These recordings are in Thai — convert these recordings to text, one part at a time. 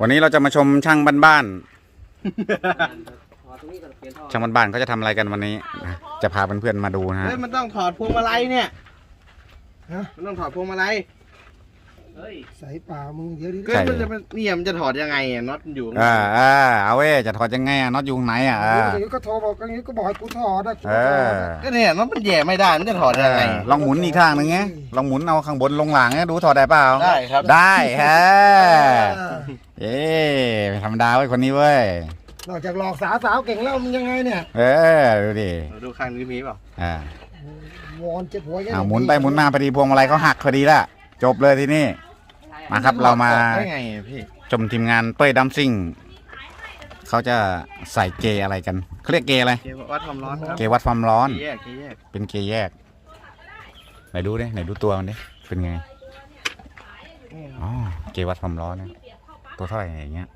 วันนี้เราจะมาชมช่างบ้านเอาตรงนี้ก่อนเปลี่ยนท่อๆช่างบ้านๆเขาจะทำอะไรกันวันนี้นะจะพาเพื่อนๆมาดูนะฮะ เฮ้ยมันต้องถอดพวงมาลัยเนี่ยมันต้องถอดพวงมาลัย เฮ้ยใส่ป่ามึงเดี๋ยวดิก็มันจะมันเนี่ยมันจะถอดยังไงอะน็อตมันอยู่ข้างในอ่าอ่าเอาเว้ยจะถอดยังไงอะน็อตอยู่ตรงไหนอะอ่าเดี๋ยวก็โทรบอกกันนี้ก็บอกให้กูถอดนะกูเอถออดนะก็เนี่ยน็อตมันแย่ไม่ได้มันจะถอดยังไงลองหมุนอีกข้างหนึ่งไงลองหมุนเอาข้างบนลงหลังเนี่ยดูถอดได้เปล่าได้ครับ ได้ฮะเออเอ๊ไม่ธรรมดาเว้ยคนนี้เว้ยนอกจากหลอกสาวสาวเก่งแล้วมึงยังไงเนี่ยเออดูดิเราดูข้างนี้มีเปล่าอ่าวอนเจ็บหัวแค่อ่าหมุนไปหมุนมาพอดีพวงมาลัยเขาหักพอดีละจบเลยทีนี้ มาครับเรามาได้ไงอะพี่ชมทีมงานเป้ยดัมซิ่งเขาจะใส่เกย์อะไรกันเขาเรียกเกย์อะไรเกมวัดความร้อนครับเกย์วัดความร้อนเกย์แยกเกย์แยกเป็นเกย์แยกไหนดูดิไหนดูตัวมันดิเป็นไงอ๋อเกย์วัดความร้อนนะตัวเท่าไหร่อย่างเงี้ย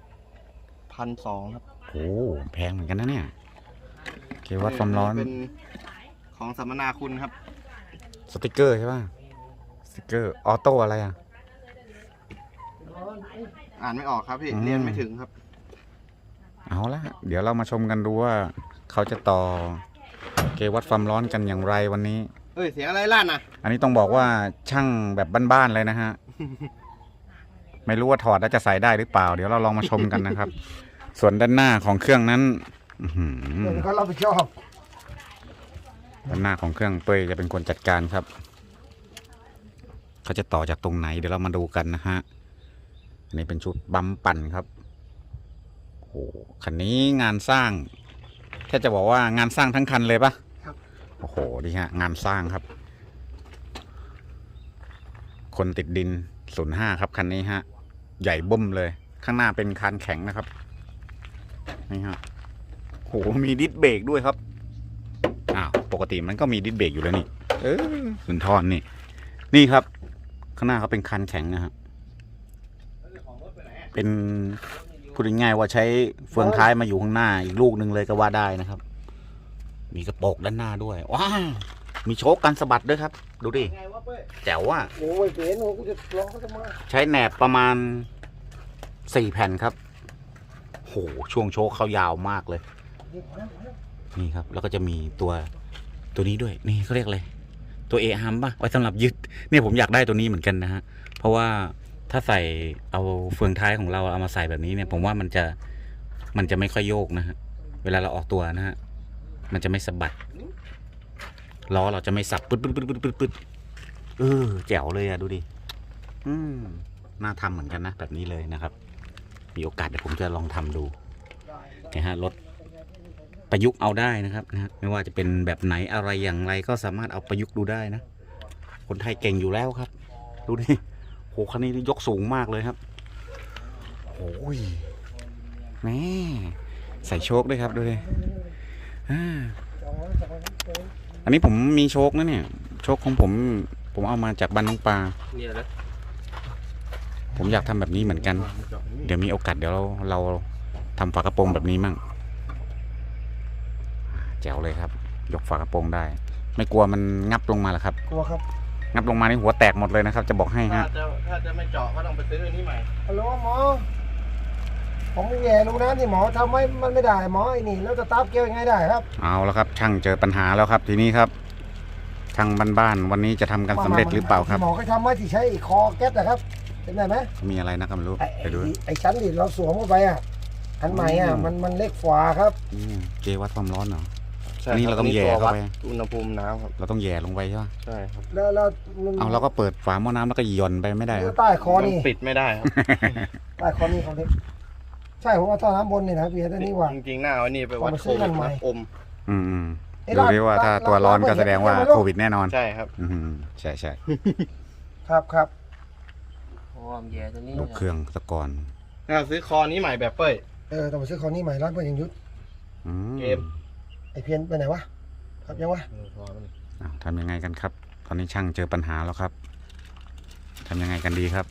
พันสองครับโอ้แพงเหมือนกันนะเนี่ยเกย์วัดความร้อนเป็นของสัมมนาคุณครับ สติกเกอร์ใช่ป่ะสติกเกอร์ออโต้อะไรอะ อ่านไม่ออกครับพี่อืม เรียนไม่ถึงครับ เอาละเดี๋ยวเรามาชมกันดูว่า เขาจะต่อเกย์วัดความร้อนกันอย่างไรวันนี้เฮ้ยเสียงอะไรลั่นอะ อันนี้ต้องบอกว่าช่างแบบบ้านๆเลยนะฮะ ไม่รู้ว่าถอดแล้วจะใส่ได้หรือเปล่า เดี๋ยวเราลองมาชมกันนะครับ ส่วนด้านหน้าของเครื่องนั้นอื้อหือเดี๋ยวเขารับผิดชอบด้านหน้าของเครื่องเป้ยจะเป็นคนจัดการครับ เขาจะต่อจากตรงไหน เดี๋ยวเรามาดูกันนะฮะ อันนี้เป็นชุดบัมปั่นครับโอ้โหคันนี้งานสร้างแค่จะบอกว่างานสร้างทั้งคันเลยปะครับโอ้โหดีฮะงานสร้างครับ คนติดดินศูนย์ห้าครับคันนี้ฮะ ใหญ่บึ้มเลย ข้างหน้าเป็นคานแข็งนะครับนี่ฮะโหมีดิสเบรกด้วยครับอ้าวปกติมันก็มีดิสเบรกอยู่แล้วนี่ เออสุนทรนี่ นี่ครับ ข้างหน้าเขาเป็นคันแข็งนะฮะ เป็นพูดง่ายๆว่าใช้เฟืองท้ายมาอยู่ข้างหน้า อีกลูกหนึ่งเลยก็ว่าได้นะครับ มีกระโปรงด้านหน้าด้วยว้าวมีโชคกันสะบัดด้วยครับ ดูดิไงวะเป้ยแจ๋วอะโอ้ยเปลี่ยนโอ้กูจะลองเขาจะมาใช้แหนบประมาณสี่แผ่นครับ โห ช่วงโชคเขายาวมากเลย เดี๋ยวนะนี่ครับ แล้วก็จะมีตัวตัวนี้ด้วย นี่เขาเรียกอะไร ตัวเอฮัมป่ะ ไว้สำหรับยึด เนี่ยผมอยากได้ตัวนี้เหมือนกันนะฮะ เพราะว่า ถ้าใส่เอาเฟืองท้ายของเราเอามาใส่แบบนี้เนี่ย ผมว่ามันจะมันจะไม่ค่อยโยกนะฮะเวลาเราออกตัวนะฮะมันจะไม่สะบัดล้อเราจะไม่สับปึ๊ดปึ๊ดปึ๊ดปึ๊ดปึ๊ดปึ๊ดเออแจ๋วเลยอะดูดิอืมน่าทำเหมือนกันนะแบบนี้เลยนะครับ มีโอกาสเดี๋ยวผมจะลองทำดูนะฮะรถประยุกต์เอาได้นะครับนะฮะไม่ว่าจะเป็นแบบไหนอะไรอย่างไรก็สามารถเอาประยุกต์ดูได้นะ คนไทยเก่งอยู่แล้วครับ ดูดิ คันนี้ยกสูงมากเลยครับโอ้ยแม่ใส่โชคด้วยครับดูดิอ่าสองร้อยสองร้อยเกินอันนี้ผมมีโชคนะเนี่ย โชคของผมผมเอามาจากบ้านน้องปลาเนี่ยนะผมอยากทำแบบนี้เหมือนกัน เดี๋ยวมีโอกาสเดี๋ยวเราเราทำฝากระโปรงแบบนี้มั่งแจ๋วเลยครับ ยกฝากระโปรงได้ ไม่กลัวมันงับลงมาหรอครับ กลัวครับ งับลงมานี่หัวแตกหมดเลยนะครับ จะบอกให้ถ้าฮะจะถ้าจะไม่เจาะก็ต้องไปซื้ออันนี้ใหม่ฮัลโหลหมอ ผมแย่ลงน้ำที่หมอทำไว้มันไม่ได้หมอไอ้นี่ แล้วสตาร์ทเกลียวยังไงได้ครับเอาแล้วครับ ช่างเจอปัญหาแล้วครับทีนี้ครับช่างบ้านๆวันนี้จะทำกันสำเร็จหรือเปล่าครับหมอก็ทำไว้ที่ใช้คอแก๊สนะครับเป็นได้ไหมมีอะไรนะก็ไม่รู้ไอ้ไปดู ไอ้ไอ้ชั้นที่เราสวมเข้าไปอะอันใหม่อะอืม มันมันเล็กกว่าครับอืมเจวัดความร้อนเหรอ ใช่อันนี้คเราบต้องแย่ตัวเข้าวัดไป อุณหภูมิน้ำครับ เราต้องแย่ลงไปใช่ไหมใช่ครับแล้วแล้วมันเอาเราก็เปิดฝาหม้อน้ำแล้วก็หย่อนไปไม่ได้เหรอใต้คอมันนี่ปิดไม่ได้ครับใต้คอนี่เขาเล็กใช่ผมว่าท่อน้ำบนนี่นะพี่แต่นี่ว่า จริงๆหน้าเอาอันนี้ไปวัดเอามาโคซื้อวินั่ดนใหม่นะอม อืมอืมไอ้ดูร้านดิว่าถ้าร้านตัวร้อนก็ร้านแสดงว่าไม่รู้โควิดแน่นอน ใช่ครับ อืมใช่ใช่ครับครับโอ้มแย่ตัวนี้ยกเครื่องตะกอนน่าซื้อคอนี้ใหม่แบบเป้ย เออต้องไปซื้อคอนี่ใหม่ร้านเพื่อนยังยุทธอืมเกม ไอเพียนไปไหนวะครับยังวะอ้าวทำยังไงกันครับ ตอนนี้ช่างเจอปัญหาแล้วครับทำยังไงกันดีครับ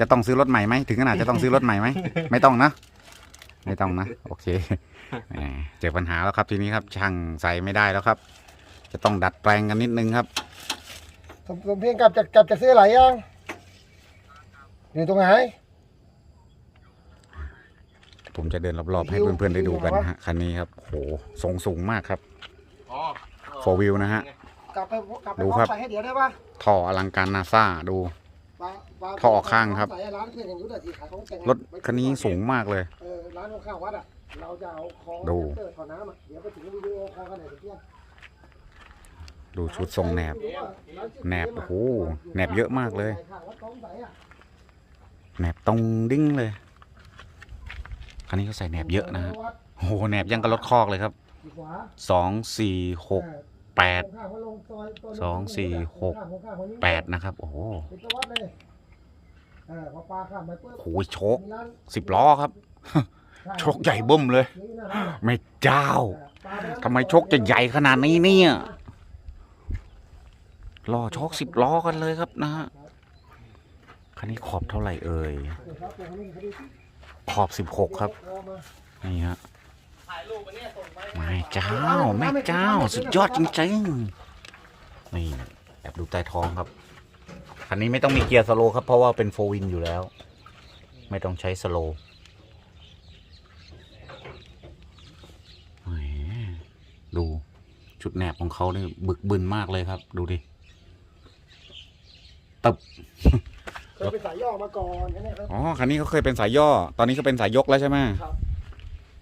จะต้องซื้อรถใหม่ไหมถึงขนาดจะต้องซื้อรถใหม่ไหม ไม่ต้องนะ ไม่ต้องนะ โอเคแหมเจอปัญหาแล้วครับทีนี้ครับ ช่างใส่ไม่ได้แล้วครับ จะต้องดัดแปลงกันนิดนึงครับ สมสมเพียงกลับจากกลับจะซื้ออะไรยังอยู่ตรงไหน ผมจะเดินรอบๆ ให้เพื่อนๆได้ดูกันนะฮะคันนี้ครับโหทรงสูงมากครับอ๋อโฟวิวนะฮะ กลับไปกลับไปดูพร้อครับมใส่ให้เดี๋ยวได้ปะท่ออลังการนาซาดู วางวางท่อข้างครับ ใส่ร้านเครื่องอย่างนู้นอะที่ขายของแต่งรถคันนี้สูงมากเลย เออร้านข้างๆวัดอะเราจะเอาคอดู เตอร์ถอดน้ำอะเดี๋ยวไปถึงวิดีโอคอลกันหน่อยเพื่อนดูชุดทรงแหนบ แหนบโอ้โหแหนบเยอะมากเลย แหนบตรงดิ้งเลย คันนี้เขาใส่แหนบเยอะนะฮะโอ้โหแหนบยังกับรถคอกเลยครับสองสี่หกแปดสองสี่หกแปดนะครับ โอ้โหติดกับวัดเลยเออพอปลาข้ามไปปุ๊บโอ้ยโชคมีร้านสิบล้อครับโชคใหญ่เบิ่มเลยนี่นะไม่เจ้าปลาปแล้วทำไมโชคจะใหญ่ขนาดนี้เนี่ยล้อโชคสิบล้อกันเลยครับนะฮะคันนี้ขอบเท่าไหร่เอ่ย ขอบสิบหกครับ นี่ฮะไม่เจ้าแม่เจ้า สุดยอดจริงๆ นี่แอบดูใต้ท้องครับ คันนี้ไม่ต้องมีเกียร์สโลครับ เพราะว่าเป็นโฟวินอยู่แล้ว ไม่ต้องใช้สโลแหมดูชุดแหนบของเขาเนี่บึกบึนมากเลยครับ ดูดิ ตึบ เคยไปสายย่อมาก่อนแค่นี้ครับ อ๋อคันนี้เขาเคยเป็นสายย่อ ตอนนี้ก็เป็นสายยกแล้วใช่ไหมครับ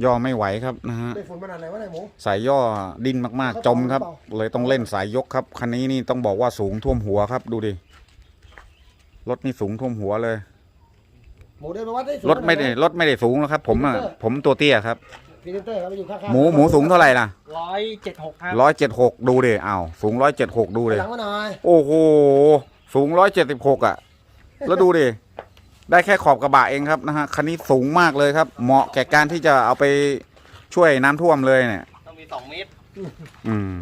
ย่อไม่ไหวครับนะฮะไปฝนมานานไหนวะไหนหมู สายย่อดิ้นมาก ๆ จมครับ เลยต้องเล่นสายยกครับคันนี้นี่ต้องบอกว่าสูงท่วมหัวครับ ดูดิรถนี่สูงท่วมหัวเลยหมูเดินไปวัดได้สูงรถไม่ได้ขนาหนรถไม่ได้สูงแล้วครับ ผมอะผมตัวเตี้ยครับพรีเซนเตอร์ครับไปอยู่ข้างๆหมูหมูสูงเท่าไหร่ล่ะร้อยเจ็ดหกครับร้อยเจ็ดหกดูดิอ้าวสูงร้อยเจ็ดหกดูไปดิหลังมาหน่อยโอ้โหสูงร้อยเจ็ดสิบหกอะ แล้วดูดิ ได้แค่ขอบกระบะเองครับนะฮะ คันนี้สูงมากเลยครับ เหมาะแก่การที่จะเอาไปช่วยน้ำท่วมเลยเนี่ย ต้องมีสองเมตรอืม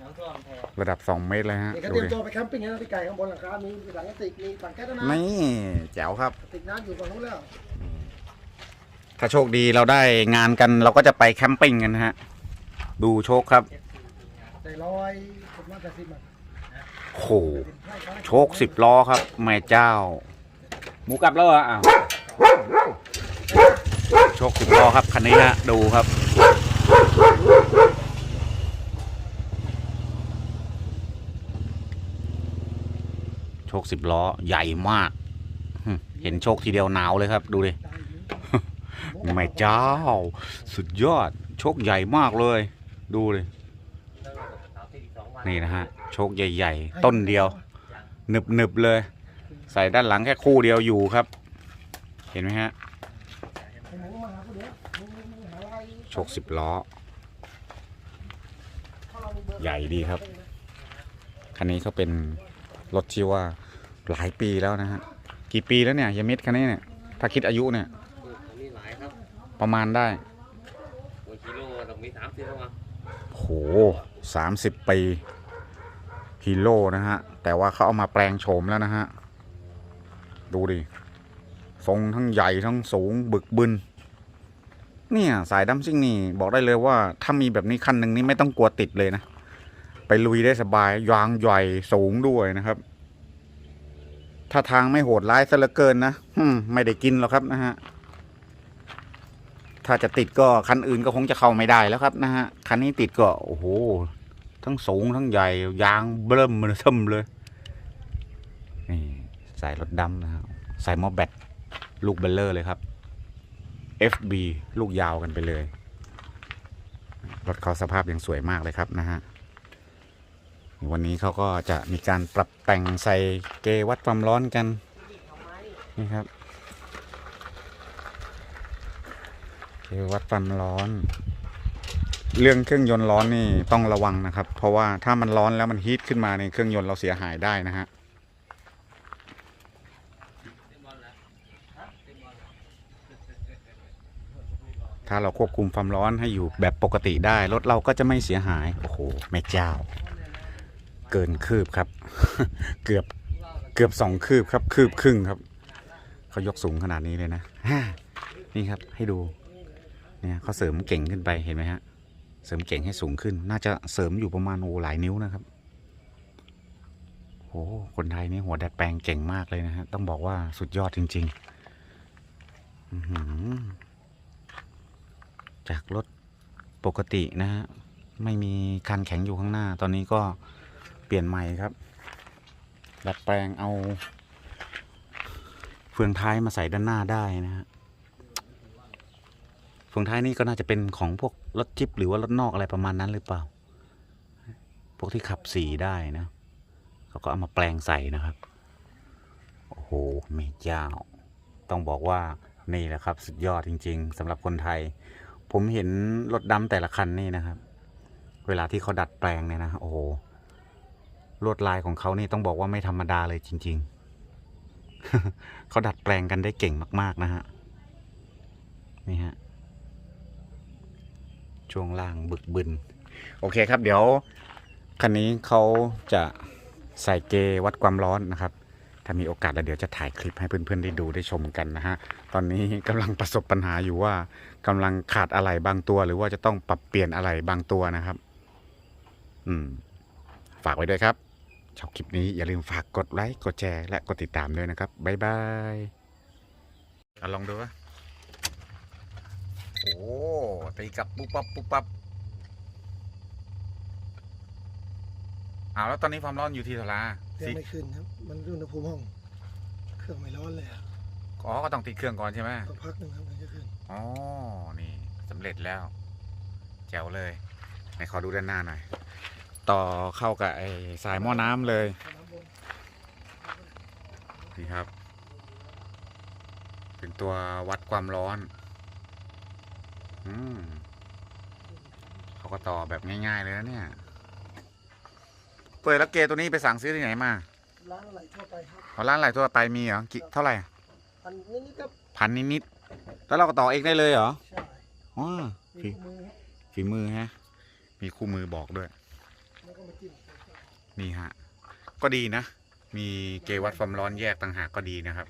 น้ำท่วมแทนระดับสองเมตรเลยฮะ เดี๋ยวก็ดูเตรียมดิ ตัวไปแคมปิ้งนะพี่ไก่ข้างบนหลังคา มีถังกระติก มีถังแก๊สน้ำนี่แจ๋วครับ ติดน้ำอยู่ฝั่งนู้นแล้ว ถ้าโชคดีเราได้งานกันเราก็จะไปแคมปิ้งกันนะฮะ ดูโชคครับได้ร้อยผมว่าจะสิบอะ โหโชคสิบล้อครับแม่เจ้า หมูกลับแล้วเหรออ้าวโชคสิบล้อครับคันนี้ฮะดูครับ โชคสิบล้อใหญ่มาก เห็นโชคทีเดียวหนาวเลยครับ ดูดิแม่เจ้า สุดยอด โชคใหญ่มากเลย ดูเลย นี่นะฮะ โชคใหญ่ ๆ ต้นเดียวหนึบหนึบๆเลย ใส่ด้านหลังแค่คู่เดียวอยู่ครับ เห็นไหมฮะหมูมาหาผู้เดียวหมูหมูหาอะไรโชคสิบล้อ ใหญ่ดีครับ คันนี้เขาเป็นรถที่ว่าหลายปีแล้วนะฮะ กี่ปีแล้วเนี่ยยามิดคันนี้เนี่ย ถ้าคิดอายุเนี่ยอันนี้หลายครับประมาณได้โอ้ยกิโลต้องมีสามสิบแล้วมั้งโหสามสิบปี ฮีโร่นะฮะ แต่ว่าเขาเอามาแปลงโฉมแล้วนะฮะ ดูดิ ทรงทั้งใหญ่ทั้งสูงบึกบึน เนี่ยสายดัมซิ่งนี่บอกได้เลยว่า ถ้ามีแบบนี้คันหนึ่งนี่ไม่ต้องกลัวติดเลยนะ ไปลุยได้สบาย ยางใหญ่สูงด้วยนะครับ ถ้าทางไม่โหดร้ายซะเหลือเกินนะมไม่ได้กินหรอกครับนะฮะ ถ้าจะติดก็คันอื่นก็คงจะเข้าไม่ได้แล้วครับนะฮะ คันนี้ติดก็โอ้โห ทั้งสูงทั้งใหญ่ยางเบิ่มมันทึมเลยนี่ใส่รถดำนะฮะใส่หมอแบตลูกเบลเลอร์เลยครับ FB ลูกยาวกันไปเลย รถเขาสภาพยังสวยมากเลยครับนะฮะวันนี้เขาก็จะมีการปรับแต่งใส่เกวัดความร้อนกันนี่ครับเกวัดความร้อน เรื่องเครื่องยนต์ร้อนนี่ต้องระวังนะครับ เพราะว่าถ้ามันร้อนแล้วมันฮีทขึ้นมาในเครื่องยนต์เราเสียหายได้นะฮะถ้าเราควบคุมความร้อนให้อยู่แบบปกติได้รถเราก็จะไม่เสียหาย โอ้โหแม่เจ้า เกินคืบครับ เกือบเกือบสองคืบครับคืบครึ่งครับเขายกสูงขนาดนี้เลยนะนี่ครับให้ดูเนี่ยเขาเสริมเก่งขึ้นไปเห็นไหมฮะ เสริมเก่งให้สูงขึ้น น่าจะเสริมอยู่ประมาณโอ้หลายนิ้วนะครับโหโอ้คนไทยนี่หัวดัดแปลงเก่งมากเลยนะฮะ ต้องบอกว่าสุดยอดจริงๆ จากรถปกตินะฮะ ไม่มีคันแข็งอยู่ข้างหน้า ตอนนี้ก็เปลี่ยนใหม่ครับ ดัดแปลงเอา เฟืองท้ายมาใส่ด้านหน้าได้นะฮะ เฟืองท้ายนี่ก็น่าจะเป็นของพวกรถจิ๊บหรือว่ารถนอกอะไรประมาณนั้นหรือเปล่า พวกที่ขับสีได้นะเขาก็เอามาแปลงใส่นะครับ โอ้โหเมเจ้า ต้องบอกว่านี่แหละครับ สุดยอดจริง ๆสำหรับคนไทย ผมเห็นรถดำแต่ละคันนี่นะครับ เวลาที่เขาดัดแปลงเนี่ยนะ โอ้โหลวดลายของเขานี่ต้องบอกว่าไม่ธรรมดาเลยจริง ๆ เขาดัดแปลงกันได้เก่งมาก ๆ นะฮะ นี่ฮะ ช่วงล่างบึกบึน โอเคครับ เดี๋ยวคันนี้เขาจะใส่เกวัดความร้อนนะครับ ถ้ามีโอกาสแล้วเดี๋ยวจะถ่ายคลิปให้เพื่อนๆได้ดูได้ชมกันนะฮะ ตอนนี้กำลังประสบปัญหาอยู่ว่ากำลังขาดอะไรบางตัว หรือว่าจะต้องปรับเปลี่ยนอะไรบางตัวนะครับ อืม ฝากไว้ด้วยครับชอบคลิปนี้อย่าลืมฝากกดไลค์กดแชร์และกดติดตามด้วยนะครับบ๊ายบายอลองดูวะ โอ้ตีกลับปุ๊บปั๊บปุ๊บปั๊บเอาแล้วตอนนี้ความร้อนอยู่ที่เท่าไหร่ยังสิไม่ขึ้นครับ มันอุณหภูมิห้อง เครื่องไม่ร้อนเลยอะอ๋อก็ต้องติดเครื่องก่อนใช่ไหมต้องพักหนึ่งครับถึงจะขึ้น อ๋อนี่สำเร็จแล้ว แจ๋วเลยไหนขอดูด้านหน้าหน่อย ต่อเข้ากับไอ้สายหม้อน้ำเลย นี่ครับ เป็นตัววัดความร้อนอืม เขาก็ต่อแบบง่ายๆเลยนะเนี่ยเปิดแล้วเกตัวนี้ไปสั่งซื้อที่ไหนมาร้านอะไรทั่วไปครับเอาร้านอะไรทั่วไปมีเหรอกิเท่าไหร่อันนี้นี่ก็พันนิดๆแล้วเราก็ต่อเองได้เลยเหรอใช่อ๋อมีฝีคู่มือครับฝีมือฮะ มีคู่มือบอกด้วยแล้วก็มาจิ้มนี่ฮะ ก็ดีนะ มีเกวัดความร้อนแยกต่างหากก็ดีนะครับ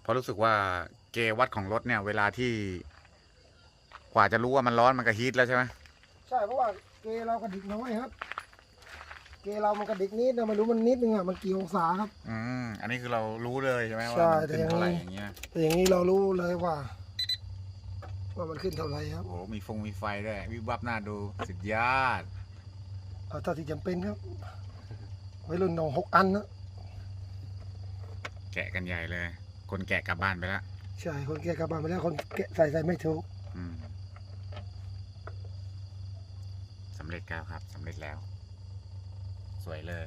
เพราะรู้สึกว่า เกวัดของรถเนี่ย เวลาที่กว่าจะรู้ว่ามันร้อนมันก็ฮีทแล้วใช่ไหมใช่เพราะว่าเกเรากระดิกน้อยครับ เกเรามันกระดิกนิดนะไม่รู้มันนิดนึงอะมันกี่องศาครับ อืมอันนี้คือเรารู้เลยใช่ไหมว่าใช่มันแต่ขึ้นยังเท่าไหร่อย่างเงี้ยแต่อย่างนี้เรารู้เลยว่า ว่ามันขึ้นเท่าไหร่ครับโอ้โหมีฟงมีไฟด้วยวิบวับหน้าดูสุดยอดเอาเท่าที่จำเป็นครับไว้รุ่นนองหกอันนะแกะกันใหญ่เลย คนแกะกลับบ้านไปแล้ว ใช่คนแก่กลับบ้านไปแล้วคนแกะใส่ใส่ไม่ถูกอืมสำเร็จแล้วครับสำเร็จแล้ว สวยเลย